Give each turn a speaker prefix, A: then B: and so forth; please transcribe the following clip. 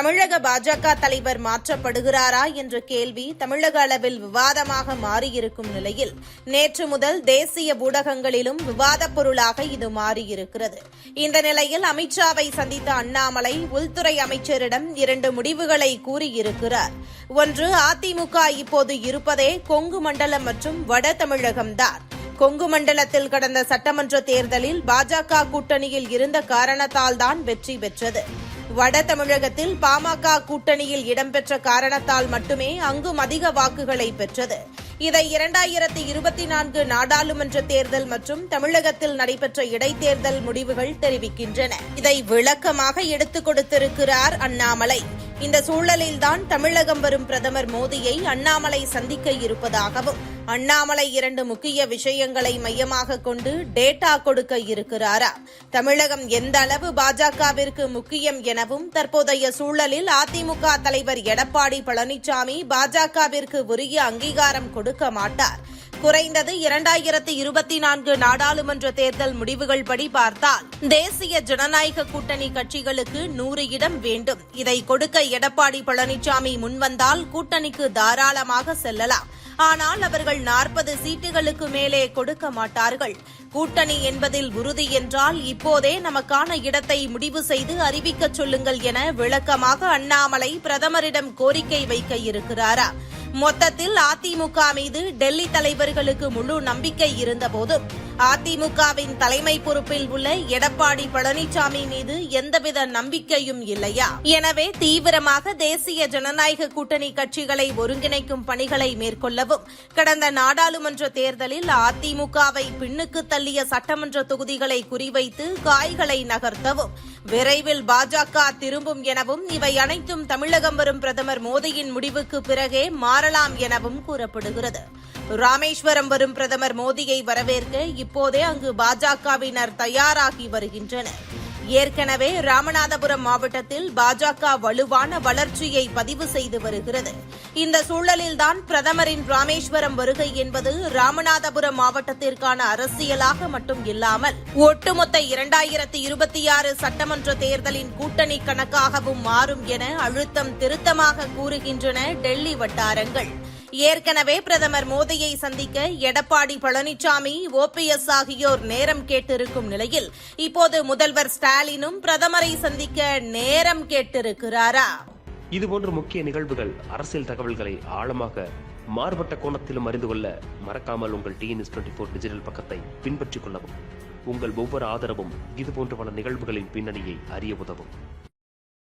A: தமிழக பாஜக தலைவர் மாற்றப்படுகிறாரா என்ற கேள்வி தமிழக அளவில் விவாதமாக மாறியிருக்கும் நிலையில் நேற்று முதல் தேசிய ஊடகங்களிலும் விவாதப் பொருளாக இது மாறியிருக்கிறது. இந்த நிலையில் அமித்ஷாவை சந்தித்த அண்ணாமலை உள்துறை அமைச்சரிடம் இரண்டு முடிவுகளை கூறியிருக்கிறார். ஒன்று அதிமுக இப்போது இருப்பதே கொங்கு மண்டலம் மற்றும் வட தமிழகம்தான். கொங்கு மண்டலத்தில் கடந்த சட்டமன்ற தேர்தலில் பாஜக கூட்டணியில் இருந்த காரணத்தால்தான் வெற்றி பெற்றது. வட தமிழகத்தில் பாமக கூட்டணியில் இடம்பெற்ற காரணத்தால் மட்டுமே அங்கும் அதிக வாக்குகளை பெற்றது. இதை இரண்டாயிரத்தி இருபத்தி நான்கு நாடாளுமன்ற தேர்தல் மற்றும் தமிழகத்தில் நடைபெற்ற இடைத்தேர்தல் முடிவுகள் தெரிவிக்கின்றன. இதை விளக்கமாக எடுத்துக் கொடுத்திருக்கிறார் அண்ணாமலை. இந்த சூழலில்தான் தமிழகம் வரும் பிரதமர் மோடியை அண்ணாமலை சந்திக்க இருப்பதாகவும் அண்ணாமலை இரண்டு முக்கிய விஷயங்களை மையமாக கொண்டு டேட்டா கொடுக்க இருக்கிறாரா? தமிழகம் எந்த அளவு பாஜகவிற்கு முக்கியம் எனவும் தற்போதைய சூழலில் அதிமுக தலைவர் எடப்பாடி பழனிசாமி பாஜகவிற்கு உரிய அங்கீகாரம் கொடுக்க மாட்டார். குறைந்தது இரண்டாயிரத்தி இருபத்தி நான்கு நாடாளுமன்ற தேர்தல் முடிவுகள் படி பார்த்தால் தேசிய ஜனநாயக கூட்டணி கட்சிகளுக்கு நூறு இடம் வேண்டும். இதை கொடுக்க எடப்பாடி பழனிசாமி முன்வந்தால் கூட்டணிக்கு தாராளமாக செல்லலாம். ஆனால் அவர்கள் நாற்பது சீட்டுகளுக்கு மேலே கொடுக்க மாட்டார்கள். கூட்டணி என்பதில் உறுதி என்றால் இப்போதே நமக்கான இடத்தை முடிவு செய்து அறிவிக்கச் சொல்லுங்கள் என விளக்கமாக அண்ணாமலை பிரதமரிடம் கோரிக்கை வைக்க இருக்கிறாரா? மொத்தத்தில் அதிமுக மீது டெல்லி தலைவர்களுக்கு முழு நம்பிக்கை இருந்தபோதும் அதிமுகவின் தலைமை பொறுப்பில் உள்ள எடப்பாடி பழனிசாமி மீது எந்தவித நம்பிக்கையும் இல்லையா? எனவே தீவிரமாக தேசிய ஜனநாயக கூட்டணி கட்சிகளை ஒருங்கிணைக்கும் பணிகளை மேற்கொள்ளவும் கடந்த நாடாளுமன்ற தேர்தலில் அதிமுகவை பின்னுக்கு தள்ளிய சட்டமன்ற தொகுதிகளை குறிவைத்து காய்களை நகர்த்தவும் விரைவில் பாஜக திரும்பும் எனவும் இவை அனைத்தும் தமிழகம் வரும் பிரதமர் மோடியின் முடிவுக்கு பிறகே மாறலாம் எனவும் கூறப்படுகிறது. ராமேஸ்வரம் வரும் பிரதமர் மோடியை வரவேற்க இப்போதே அங்கு பாஜகவினர் தயாராகி வருகின்றனர். ஏற்கனவே ராமநாதபுரம் மாவட்டத்தில் பாஜக வலுவான வளர்ச்சியை பதிவு செய்து வருகிறது. இந்த சூழலில்தான் பிரதமரின் ராமேஸ்வரம் வருகை என்பது ராமநாதபுரம் மாவட்டத்திற்கான அரசியலாக மட்டும் இல்லாமல் ஒட்டுமொத்த இரண்டாயிரத்தி இருபத்தி ஆறு சட்டமன்ற தேர்தலின் கூட்டணி கணக்காகவும் மாறும் என அழுத்தம் திருத்தமாக கூறுகின்றன டெல்லி வட்டாரங்கள். ஏற்கனவே பிரதமர் மோடியை சந்திக்க எடப்பாடி பழனிசாமி ஓபிஎஸ் ஆகியோர் நேரம் கேட்டிருக்கும் நிலையில் இப்போது முதல்வர் ஸ்டாலினும் பிரதமரை சந்திக்க நேரம் கேட்டிருக்கிறாரா?
B: இதுபோன்ற முக்கிய நிகழ்வுகள் அரசியல் தகவல்களை ஆழமாக மாறுபட்ட கோணத்திலும் அறிந்து கொள்ள மறக்காமல் உங்கள் டிஎன்எஸ் டுவெண்ட்டி ஃபோர் டிஜிட்டல் பக்கத்தை பின்பற்றிக் கொள்ளவும். உங்கள் ஒவ்வொரு ஆதரவும் இதுபோன்ற பல நிகழ்வுகளின் பின்னணியை அறிய உதவும்.